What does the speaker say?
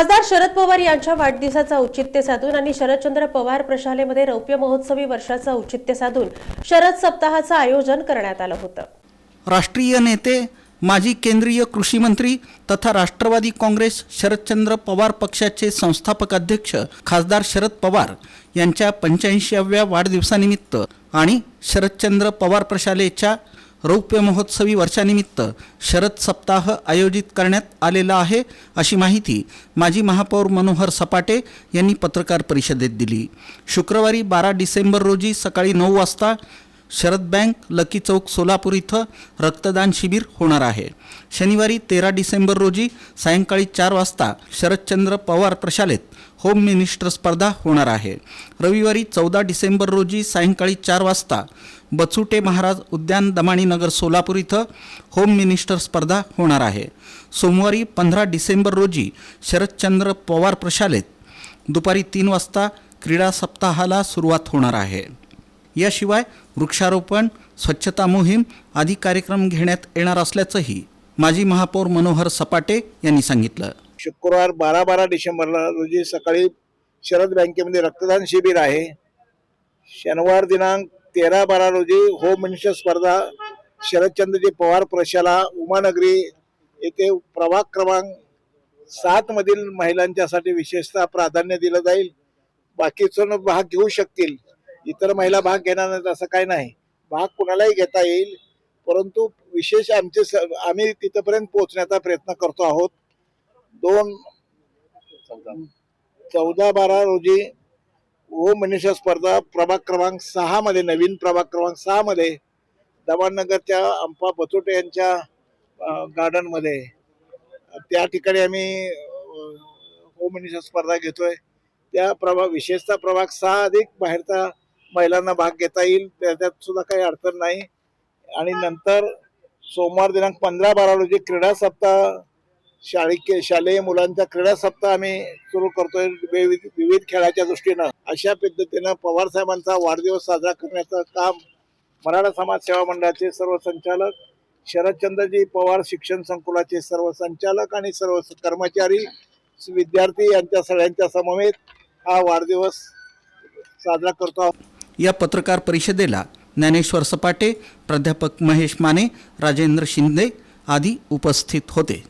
खासदार शरद पवार यांच्या वाढदिवसाचा औचित्य साधून आणि शरदचंद्र पवार प्रशालेमध्ये रौप्य महोत्सवी वर्षाचं औचित्य साधून शरद सप्ताहाचं आयोजन करण्यात आलं होतं. राष्ट्रीय नेते माजी केंद्रीय कृषी मंत्री तथा राष्ट्रवादी काँग्रेस शरदचंद्र पवार पक्षाचे संस्थापक अध्यक्ष खासदार शरद पवार यांच्या पंच्याऐंशीव्या वाढदिवसानिमित्त आणि शरदचंद्र पवार प्रशालेच्या रौप्य महोत्सवी वर्षानिमित्त शरद सप्ताह आयोजित करण्यात आलेला आहे अशी माहिती माजी महापौर मनोहर सपाटे यांनी पत्रकार परिषदेत दिली. शुक्रवारी बारा डिसेंबर रोजी सकाळी नऊ वाजता शरद बँक लकी चौक सोलापूर इथं रक्तदान शिबिर होणार आहे. शनिवारी तेरा डिसेंबर रोजी सायंकाळी चार वाजता शरदचंद्र पवार प्रशालेत होम मिनिस्टर स्पर्धा होणार आहे. रविवारी चौदा डिसेंबर रोजी सायंकाळी चार वाजता बचुटे महाराज उद्यान दमाणीनगर सोलापूर इथं होम मिनिस्टर स्पर्धा होणार आहे. सोमवारी पंधरा डिसेंबर रोजी शरदचंद्र पवार प्रशालेत दुपारी तीन वाजता क्रीडा सप्ताहाला सुरुवात होणार आहे. याशिवाय वृक्षारोपण स्वच्छता मोहीम आदी कार्यक्रम घेण्यात येणार असल्याचंही माजी महापौर मनोहर सपाटे यांनी सांगितलं. शुक्रवार बारा बारा डिसेंबरला रोजी सकाळी शरद बँकेमध्ये रक्तदान शिबिर आहे. शनिवार दिनांक तेरा बारा रोजी होम मिनिस्टर स्पर्धा शरदचंद्रजी पवार प्रशाला उमानगरी येथे प्रभाग क्रमांक सातमधील महिलांच्यासाठी विशेषतः प्राधान्य दिलं जाईल. बाकीचं भाग घेऊ शकतील. इतर महिला भाग घेणार नाहीत असं काही नाही. भाग कुणालाही घेता येईल. परंतु विशेष आमचे स- आम्ही तिथपर्यंत पोहोचण्याचा प्रयत्न करतो आहोत. दोन चौदा बारा रोजी ओ मिनिस्टर स्पर्धा प्रभाग क्रमांक सहामध्ये नवीन प्रभाग क्रमांक सहामध्ये मध्ये अंपा बचोटे यांच्या गार्डनमध्ये त्या ठिकाणी आम्ही ओ होम स्पर्धा घेतोय. त्या प्रभाग विशेषतः प्रभाग सहा अधिक बाहेरचा महिलांना भाग घेता येईल त्याच्यात सुद्धा काही अडचण नाही. आणि नंतर सोमवार दिनांक पंधरा बारा रोजी क्रीडा सप्ताह शाळे शालेय मुलांचा क्रीडा सप्ताह आम्ही सुरू करतोय विविध विविध खेळाच्या दृष्टीनं. अशा पद्धतीनं पवार साहेबांचा वाढदिवस साजरा करण्याचं काम मराठा समाज सेवा मंडळाचे सर्व संचालक शरदचंद्रजी पवार शिक्षण संकुलाचे सर्व संचालक आणि सर्व कर्मचारी विद्यार्थी यांच्या सगळ्यांच्या समवेत हा वाढदिवस साजरा करतो आहोत. या पत्रकार परिषदेला ज्ञानेश्वर सपाटे प्राध्यापक महेश माने राजेंद्र शिंदे आदी उपस्थित होते.